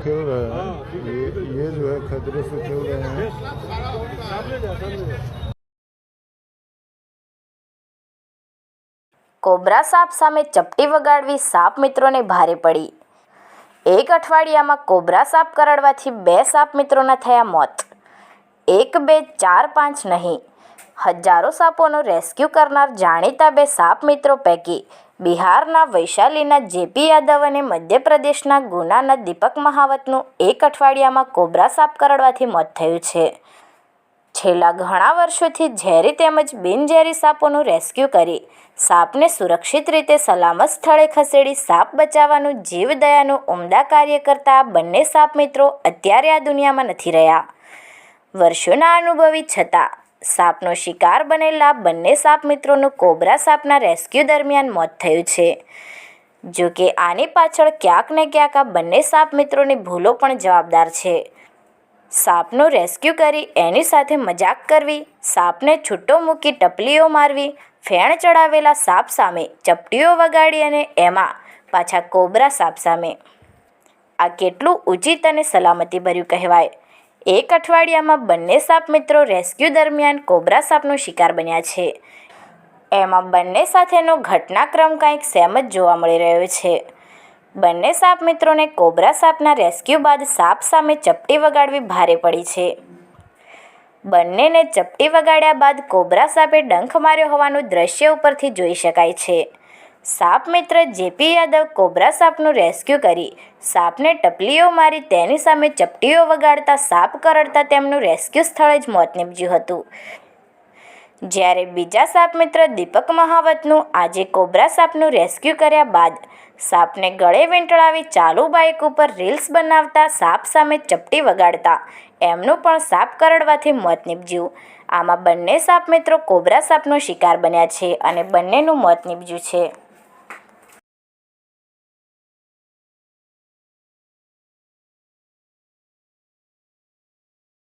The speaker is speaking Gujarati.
खेल रहे हैं ये ये जो है खतरे से खेल रहे हैं सामने जा सामने जा કોબ્રા સાપ સામે ચપટી વગાડવી સાપ મિત્રોને ભારે પડી એક અઠવાડિયામાં કોબ્રા સાપ કરડવાથી બે સાપ મિત્રોના થયા મોત એક બે ચાર પાંચ નહીં હજારો સાપોનો રેસ્ક્યુ કરનાર જાણીતા બે સાપ મિત્રો પૈકી બિહારના વૈશાલીના જેપી યાદવ અને મધ્યપ્રદેશના ગુનાના દીપક મહાવતનું એક અઠવાડિયામાં કોબ્રા સાપ કરડવાથી મોત થયું છે. છેલ્લા ઘણા વર્ષોથી ઝેરી તેમજ બિનઝેરી સાપોનું રેસ્ક્યુ કરી સાપને સુરક્ષિત રીતે સલામત સ્થળે ખસેડી સાપ બચાવવાનું જીવદયાનું ઉમદા કાર્ય કરતા બંને સાપ મિત્રો અત્યારે આ દુનિયામાં નથી રહ્યા. વર્ષોના અનુભવી છતાં સાપનો શિકાર બનેલા બંને સાપ મિત્રોનું કોબરા સાપના રેસ્ક્યુ દરમિયાન મોત થયું છે. જો કે આની પાછળ ક્યાંક ને ક્યાંક આ બંને સાપ મિત્રોની ભૂલો પણ જવાબદાર છે. સાપનું રેસ્ક્યુ કરી એની સાથે મજાક કરવી, સાપને છૂટો મૂકી ટપલીઓ મારવી, ફેણ ચડાવેલા સાપ સામે ચપટીઓ વગાડી અને એમાં પાછા કોબરા સાપ સામે. આ કેટલું ઉચિત અને સલામતીભર્યું કહેવાય. એક અઠવાડિયામાં બંને સાપ મિત્રો રેસ્ક્યુ દરમિયાન કોબરા સાપનો શિકાર બન્યા છે. એમાં બંને સાથેનો ઘટનાક્રમ કંઈક સેમ જ જોવા મળી રહ્યો છે. બંને સાપ મિત્રોને કોબરા સાપના રેસ્ક્યુ બાદ સાપ સામે ચપટી વગાડવી ભારે પડી છે. બંનેને ચપટી વગાડ્યા બાદ કોબરા સાપે ડંખ માર્યો હોવાનું દ્રશ્ય ઉપરથી જોઈ શકાય છે. સાપ મિત્ર જેપી યાદવ કોબ્રા સાપનું રેસ્ક્યુ કરી. સાપને ટપલીઓ મારી તેની સામે ચપટીઓ વગાડતા સાપ કરડતા તેમનું રેસ્ક્યુ સ્થળે જ મોત નીપજ્યું હતું. જ્યારે બીજા સાપ મિત્ર દીપક મહાવતનું આજે કોબરા સાપનું રેસ્ક્યુ કર્યા બાદ સાપને ગળે વીંટળાવી ચાલુ બાઇક ઉપર રીલ્સ બનાવતા સાપ સામે ચપટી વગાડતા એમનું પણ સાપ કરડવાથી મોત નીપજ્યું. આમાં બંને સાપ મિત્રો કોબરા સાપનો શિકાર બન્યા છે અને બંનેનું મોત નીપજ્યું છે.